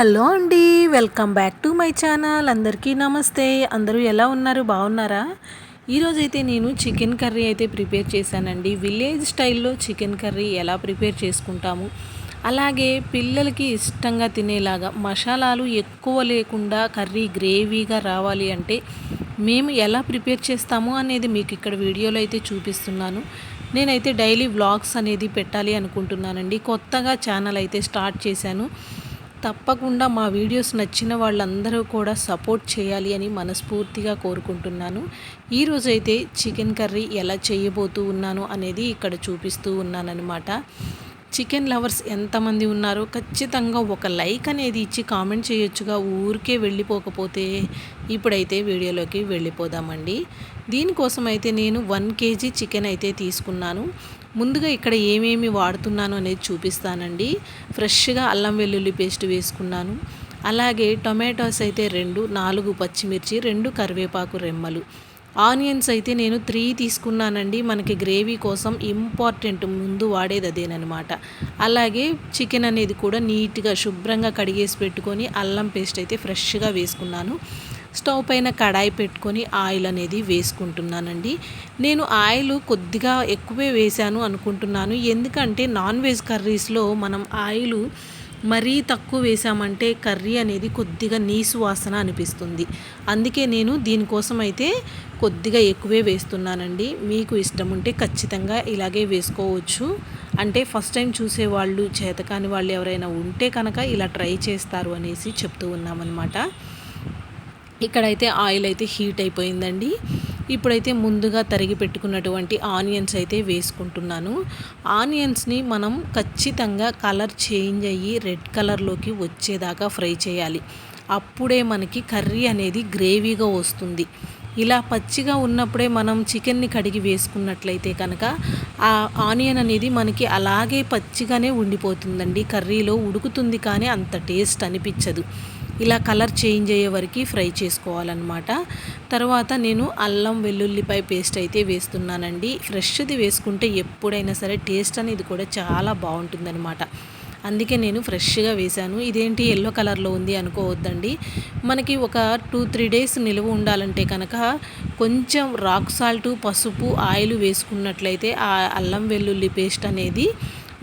Hello అండి welcome back to my channel. అందరికీ నమస్తే. అందరూ ఎలా ఉన్నారు? బాగున్నారా? ఈరోజైతే నేను చికెన్ కర్రీ అయితే ప్రిపేర్ చేశానండి. విలేజ్ స్టైల్లో చికెన్ కర్రీ ఎలా ప్రిపేర్ చేసుకుంటాము? అలాగే పిల్లలకి ఇష్టంగా తినేలాగా మసాలాలు ఎక్కువ లేకుండా కర్రీ గ్రేవీగా రావాలి అంటే మేము ఎలా ప్రిపేర్ చేస్తాము అనేది మీకు ఇక్కడ వీడియోలో అయితే చూపిస్తున్నాను. నేనైతే డైలీ వ్లాగ్స్ అనేది పెట్టాలి అనుకుంటున్నానండి. కొత్తగా ఛానల్ అయితే స్టార్ట్ చేశాను. తప్పకుండా మా వీడియోస్ నచ్చిన వాళ్ళందరూ కూడా సపోర్ట్ చేయాలి అని మనస్ఫూర్తిగా కోరుకుంటున్నాను. ఈరోజైతే చికెన్ కర్రీ ఎలా చేయబోతూ ఉన్నాను అనేది ఇక్కడ చూపిస్తూ ఉన్నానన్నమాట. చికెన్ లవర్స్ ఎంతమంది ఉన్నారో ఖచ్చితంగా ఒక లైక్ అనేది ఇచ్చి కామెంట్ చేయొచ్చుగా. ఊరికే వెళ్ళిపోకపోతే ఇప్పుడైతే వీడియోలోకి వెళ్ళిపోదామండి. దీనికోసం అయితే నేను వన్ కేజీ చికెన్ అయితే తీసుకున్నాను. ముందుగా ఇక్కడ ఏమేమి వాడుతున్నాను అనేది చూపిస్తానండి. ఫ్రెష్గా అల్లం వెల్లుల్లి పేస్ట్ వేసుకున్నాను. అలాగే టొమాటోస్ అయితే రెండు నాలుగు పచ్చిమిర్చి రెండు కరివేపాకు రెమ్మలు. ఆనియన్స్ అయితే నేను త్రీ తీసుకున్నానండి. మనకి గ్రేవీ కోసం ఇంపార్టెంట్ ముందు వాడేది అదేనమాట అలాగే చికెన్ అనేది కూడా నీట్గా శుభ్రంగా కడిగేసి పెట్టుకొని అల్లం పేస్ట్ అయితే ఫ్రెష్గా వేసుకున్నాను. స్టవ్ పైన కడాయి పెట్టుకొని ఆయిల్ అనేది వేసుకుంటున్నానండి. నేను ఆయిల్ కొద్దిగా ఎక్కువే వేశాను అనుకుంటున్నాను. ఎందుకంటే నాన్ వెజ్ కర్రీస్లో మనం ఆయిల్ మరీ తక్కువ వేసామంటే కర్రీ అనేది కొద్దిగా నీసు వాసన అనిపిస్తుంది. అందుకే నేను దీనికోసం అయితే కొద్దిగా ఎక్కువే వేస్తున్నానండి. మీకు ఇష్టం ఉంటే ఖచ్చితంగా ఇలాగే వేసుకోవచ్చు. అంటే ఫస్ట్ టైం చూసేవాళ్ళు చేతకాని వాళ్ళు ఎవరైనా ఉంటే కనుక ఇలా ట్రై చేస్తారు అనేసి చెప్తూ ఉన్నామన్నమాట. ఇక్కడైతే ఆయిల్ అయితే హీట్ అయిపోయిందండి. ఇప్పుడైతే ముందుగా తరిగి పెట్టుకున్నటువంటి ఆనియన్స్ అయితే వేసుకుంటున్నాను. ఆనియన్స్ని మనం ఖచ్చితంగా కలర్ చేంజ్ అయ్యి రెడ్ కలర్లోకి వచ్చేదాకా ఫ్రై చేయాలి. అప్పుడే మనకి కర్రీ అనేది గ్రేవీగా వస్తుంది. ఇలా పచ్చిగా ఉన్నప్పుడే మనం చికెన్ని కడిగి వేసుకున్నట్లయితే కనుక ఆ ఆనియన్ అనేది మనకి అలాగే పచ్చిగానే ఉండిపోతుందండి. కర్రీలో ఉడుకుతుంది కానీ అంత టేస్ట్ అనిపించదు. ఇలా కలర్ చేంజ్ అయ్యే వరకు ఫ్రై చేసుకోవాలన్నమాట. తర్వాత నేను అల్లం వెల్లుల్లిపాయ పేస్ట్ అయితే వేస్తున్నానండి. ఫ్రెష్ది వేసుకుంటే ఎప్పుడైనా సరే టేస్ట్ అనేది కూడా చాలా బాగుంటుందన్నమాట. అందుకే నేను ఫ్రెష్గా వేశాను. ఇదేంటి ఎల్లో కలర్లో ఉంది అనుకోవద్దండి. మనకి ఒక టూ త్రీ డేస్ నిలువ ఉండాలంటే కనుక కొంచెం రాక్ సాల్ట్ పసుపు ఆయిల్ వేసుకున్నట్లయితే ఆ అల్లం వెల్లుల్లి పేస్ట్ అనేది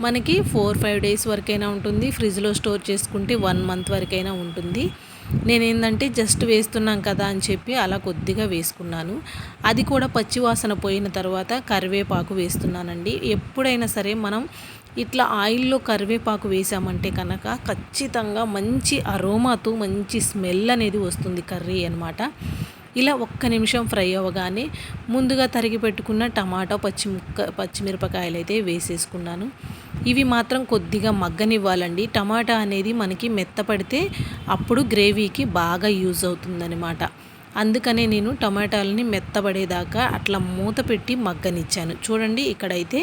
మనకి ఫోర్ ఫైవ్ డేస్ వరకైనా ఉంటుంది. ఫ్రిడ్జ్లో స్టోర్ చేసుకుంటే వన్ మంత్ వరకైనా ఉంటుంది. నేనేందంటే జస్ట్ వేస్తున్నాం కదా అని చెప్పి అలా కొద్దిగా వేసుకున్నాను. అది కూడా పచ్చివాసన పోయిన తర్వాత కరివేపాకు వేస్తున్నానండి. ఎప్పుడైనా సరే మనం ఇట్లా ఆయిల్లో కరివేపాకు వేసామంటే కనుక ఖచ్చితంగా మంచి అరోమాతో మంచి స్మెల్ అనేది వస్తుంది కర్రీ అనమాట ఇలా ఒక్క నిమిషం ఫ్రై అవ్వగానే ముందుగా తరిగి పెట్టుకున్న టమాటా పచ్చిముక్క పచ్చిమిరపకాయలు అయితే వేసేసుకున్నాను. ఇవి మాత్రం కొద్దిగా మగ్గనివ్వాలండి. టమాటా అనేది మనకి మెత్తపడితే అప్పుడు గ్రేవీకి బాగా యూజ్ అవుతుందనమాట అందుకనే నేను టమాటాలని మెత్తబడేదాకా అట్లా మూత పెట్టి మగ్గనిచ్చాను. చూడండి ఇక్కడైతే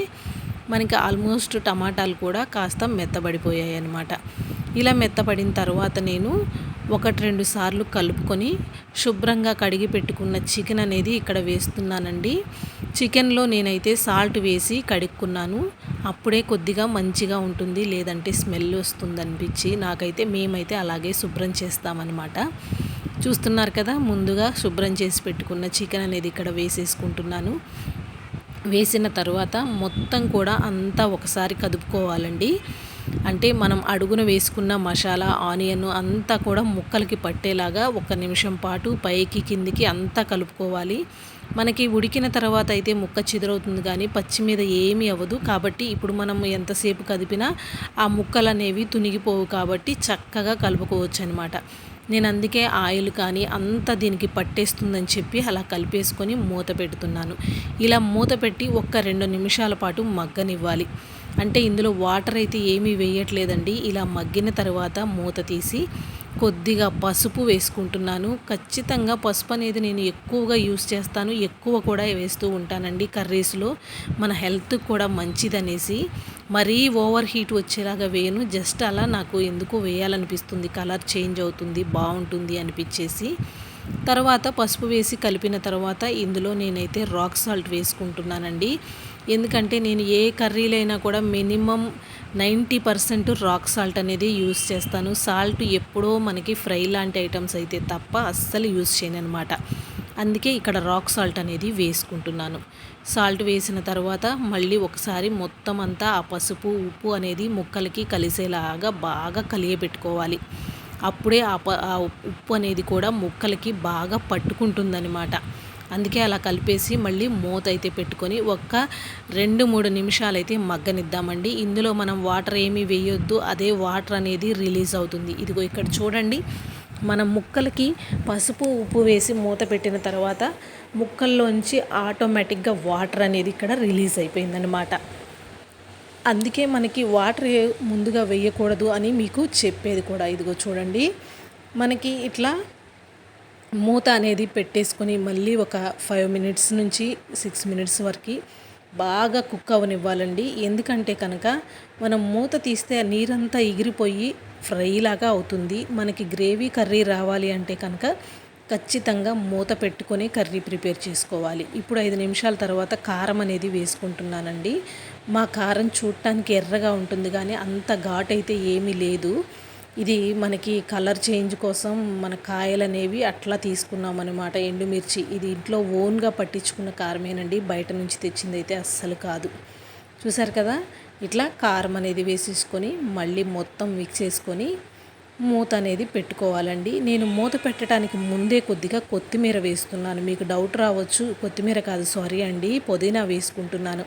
మనకి ఆల్మోస్ట్ టమాటాలు కూడా కాస్త మెత్తబడిపోయాయి అన్నమాట ఇలా మెత్తపడిన తర్వాత నేను ఒకటి రెండు సార్లు కలుపుకొని శుభ్రంగా కడిగి పెట్టుకున్న చికెన్ అనేది ఇక్కడ వేస్తున్నానండి. చికెన్లో నేనైతే సాల్ట్ వేసి కడుక్కున్నాను. అప్పుడే కొద్దిగా మంచిగా ఉంటుంది లేదంటే స్మెల్ వస్తుంది అనిపించి నాకైతే మేమైతే అలాగే శుభ్రం చేస్తామన్నమాట. చూస్తున్నారు కదా ముందుగా శుభ్రం చేసి పెట్టుకున్న చికెన్ అనేది ఇక్కడ వేసేసుకుంటున్నాను. వేసిన తర్వాత మొత్తం కూడా అంతా ఒకసారి కదుపుకోవాలండి. అంటే మనం అడుగున వేసుకున్న మసాలా ఆనియన్ అంతా కూడా ముక్కలకి పట్టేలాగా ఒక నిమిషం పాటు పైకి కిందికి అంతా కలుపుకోవాలి. మనకి ఉడికిన తర్వాత అయితే ముక్క చిదరవుతుంది కానీ పచ్చి మీద ఏమీ అవ్వదు. కాబట్టి ఇప్పుడు మనం ఎంతసేపు కదిపినా ఆ ముక్కలు అనేవి తునిగిపోవు కాబట్టి చక్కగా కలుపుకోవచ్చు అనమాట నేను అందుకే ఆయిల్ కానీ అంత దీనికి పట్టేస్తుందని చెప్పి అలా కలిపేసుకొని మూత పెడుతున్నాను. ఇలా మూత పెట్టి ఒక్క రెండు నిమిషాల పాటు మగ్గనివ్వాలి. అంటే ఇందులో వాటర్ అయితే ఏమీ వేయట్లేదండి. ఇలా మగ్గిన తర్వాత మూత తీసి కొద్దిగా పసుపు వేసుకుంటున్నాను. ఖచ్చితంగా పసుపు అనేది నేను ఎక్కువగా యూస్ చేస్తాను. ఎక్కువ కూడా వేస్తూ ఉంటానండి కర్రీస్లో. మన హెల్త్ కూడా మంచిదనేసి మరీ ఓవర్ హీట్ వచ్చేలాగా వేయను. జస్ట్ అలా నాకు ఎందుకు వేయాలనిపిస్తుంది. కలర్ చేంజ్ అవుతుంది బాగుంటుంది అనిపించేసి. తర్వాత పసుపు వేసి కలిపిన తర్వాత ఇందులో నేనైతే రాక్ సాల్ట్ వేసుకుంటున్నానండి. ఎందుకంటే నేను ఏ కర్రీలైనా కూడా minimum ninety percent rock salt అనేది యూస్ చేస్తాను. సాల్ట్ ఎప్పుడో మనకి ఫ్రై లాంటి ఐటమ్స్ అయితే తప్ప అస్సలు యూస్ చేయను అనమాట అందుకే ఇక్కడ రాక్ సాల్ట్ అనేది వేసుకుంటున్నాను. సాల్ట్ వేసిన తర్వాత మళ్ళీ ఒకసారి మొత్తం అంతా ఆ పసుపు ఉప్పు అనేది ముక్కలకి కలిసేలాగా బాగా కలియబెట్టుకోవాలి. అప్పుడే ఆ ప ఆ ఉప్పు అనేది కూడా ముక్కలకి బాగా పట్టుకుంటుందన్నమాట. అందుకే అలా కలిపేసి మళ్ళీ మూత అయితే పెట్టుకొని ఒక్క రెండు మూడు నిమిషాలు అయితే మగ్గనిద్దామండి. ఇందులో మనం వాటర్ ఏమీ వేయొద్దు అదే వాటర్ అనేది రిలీజ్ అవుతుంది. ఇదిగో ఇక్కడ చూడండి మనం ముక్కలకి పసుపు ఉప్పు వేసి మూత పెట్టిన తర్వాత ముక్కల్లోంచి ఆటోమేటిక్గా వాటర్ అనేది ఇక్కడ రిలీజ్ అయిపోయిందనమాట అందుకే మనకి వాటర్ ముందుగా వేయకూడదు అని మీకు చెప్పేది కూడా. ఇదిగో చూడండి మనకి ఇట్లా మూత అనేది పెట్టేసుకొని మళ్ళీ ఒక ఫైవ్ మినిట్స్ నుంచి సిక్స్ మినిట్స్ వరకు బాగా కుక్ అవనివ్వాలండి. ఎందుకంటే కనుక మనం మూత తీస్తే నీరంతా ఎగిరిపోయి ఫ్రై లాగా అవుతుంది. మనకి గ్రేవీ కర్రీ రావాలి అంటే కనుక ఖచ్చితంగా మూత పెట్టుకొని కర్రీ ప్రిపేర్ చేసుకోవాలి. ఇప్పుడు ఐదు నిమిషాల తర్వాత కారం అనేది వేసుకుంటున్నానండి. మా కారం చూడటానికి ఎర్రగా ఉంటుంది కానీ అంత ఘాట్ అయితే ఏమీ లేదు. ఇది మనకి కలర్ చేంజ్ కోసం మన కాయలు అనేవి అట్లా తీసుకున్నాం అనమాట ఎండుమిర్చి. ఇది ఇంట్లో ఓన్గా పట్టించుకున్న కారమేనండి. బయట నుంచి తెచ్చింది అయితే అస్సలు కాదు. చూసారు కదా? ఇట్లా కారం అనేది వేసేసుకొని మళ్ళీ మొత్తం మిక్స్ చేసుకొని మూత అనేది పెట్టుకోవాలండి. నేను మూత పెట్టడానికి ముందే కొద్దిగా కొత్తిమీర వేస్తున్నాను. మీకు డౌట్ రావచ్చు. కొత్తిమీర కాదు సారీ అండి. పుదీనా వేసుకుంటున్నాను.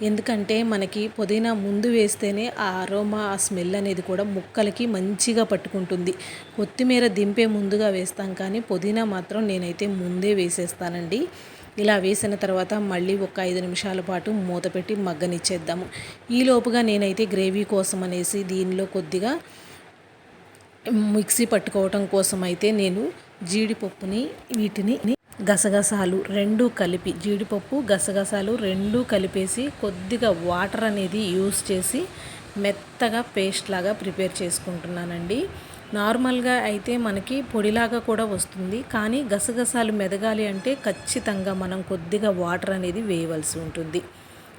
ఎందుకంటే మనకి పుదీనా ముందు వేస్తేనే ఆ అరోమా ఆ స్మెల్ అనేది కూడా ముక్కలకి మంచిగా పట్టుకుంటుంది. కొత్తిమీర దింపే ముందుగా వేస్తాం కానీ పుదీనా మాత్రం నేనైతే ముందే వేసేస్తానండి. ఇలా వేసిన తర్వాత మళ్ళీ ఒక ఐదు నిమిషాల పాటు మూత పెట్టి మగ్గనిచ్చేద్దాము. ఈలోపుగా నేనైతే గ్రేవీ కోసం అనేసి దీనిలో కొద్దిగా మిక్సీ పట్టుకోవటం కోసం అయితే నేను జీడిపప్పుని వీటిని గసగసాలు రెండు కలిపి జీడిపప్పు గసగసాలు రెండు కలిపేసి కొద్దిగా వాటర్ అనేది యూస్ చేసి మెత్తగా పేస్ట్ లాగా ప్రిపేర్ చేసుకుంటున్నానండి. నార్మల్గా అయితే మనకి పొడిలాగా కూడా వస్తుంది. కానీ గసగసాలు మెదగాలి అంటే ఖచ్చితంగా మనం కొద్దిగా వాటర్ అనేది వేయవలసి ఉంటుంది.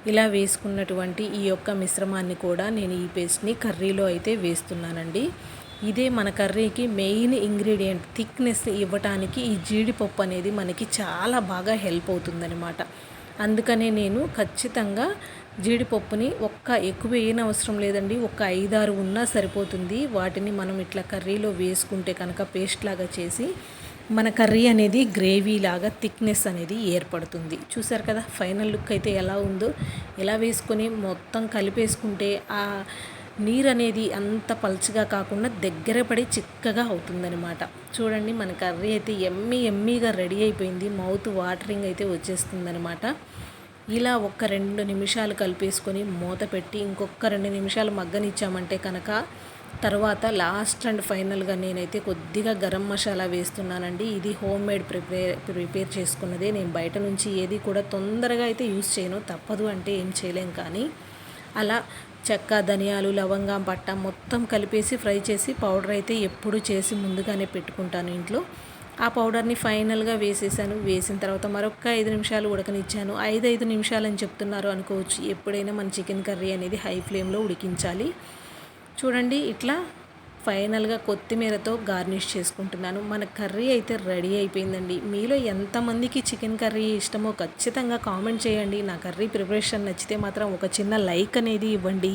ఇలా వేసుకున్నటువంటి ఈ యొక్క మిశ్రమాన్ని కూడా నేను ఈ పేస్ట్ని కర్రీలో అయితే వేస్తున్నానండి. ఇదే మన కర్రీకి మెయిన్ ఇంగ్రీడియంట్. థిక్నెస్ ఇవ్వటానికి ఈ జీడిపప్పు అనేది మనకి చాలా బాగా హెల్ప్ అవుతుందనమాట అందుకనే నేను ఖచ్చితంగా జీడిపప్పుని ఒక్క ఎక్కువ వేయని అవసరం లేదండి. ఒక్క ఐదారు ఉన్నా సరిపోతుంది. వాటిని మనం ఇట్లా కర్రీలో వేసుకుంటే కనుక పేస్ట్ లాగా చేసి మన కర్రీ అనేది గ్రేవీ లాగా థిక్నెస్ అనేది ఏర్పడుతుంది. చూసారు కదా ఫైనల్ లుక్ అయితే ఎలా ఉందో. ఎలా వేసుకొని మొత్తం కలిపేసుకుంటే ఆ నీరు అనేది అంత పలుచగా కాకుండా దగ్గర పడి చిక్కగా అవుతుందనమాట చూడండి మన కర్రీ అయితే ఎమ్మీ ఎమ్మీగా రెడీ అయిపోయింది. మౌత్ వాటరింగ్ అయితే వచ్చేస్తుందనమాట ఇలా ఒక్క రెండు నిమిషాలు కలిపేసుకొని మూత పెట్టి ఇంకొక రెండు నిమిషాలు మగ్గనిచ్చామంటే కనుక తర్వాత లాస్ట్ అండ్ ఫైనల్గా నేనైతే కొద్దిగా గరం మసాలా వేస్తున్నానండి. ఇది హోమ్ మేడ్ ప్రిపేర్ ప్రిపేర్ చేసుకున్నదే. నేను బయట నుంచి ఏది కూడా తొందరగా అయితే యూస్ చేయను. తప్పదు అంటే ఏం చేయలేం కానీ అలా చెక్క ధనియాలు లవంగం పట్ట మొత్తం కలిపేసి ఫ్రై చేసి పౌడర్ అయితే ఎప్పుడు చేసి ముందుగానే పెట్టుకుంటాను ఇంట్లో. ఆ పౌడర్ని ఫైనల్గా వేసేసాను. వేసిన తర్వాత మరొక ఐదు నిమిషాలు ఉడకనిచ్చాను. ఐదు ఐదు నిమిషాలు అని చెప్తున్నారు అనుకోవచ్చు. ఎప్పుడైనా మన చికెన్ కర్రీ అనేది హై ఫ్లేమ్లో ఉడికించాలి. చూడండి ఇట్లా ఫైనల్గా కొత్తిమీరతో గార్నిష్ చేసుకుంటున్నాను. మన కర్రీ అయితే రెడీ అయిపోయిందండి. మీలో ఎంతమందికి చికెన్ కర్రీ ఇష్టమో ఖచ్చితంగా కామెంట్ చేయండి. నా కర్రీ ప్రిపరేషన్ నచ్చితే మాత్రం ఒక చిన్న లైక్ అనేది ఇవ్వండి.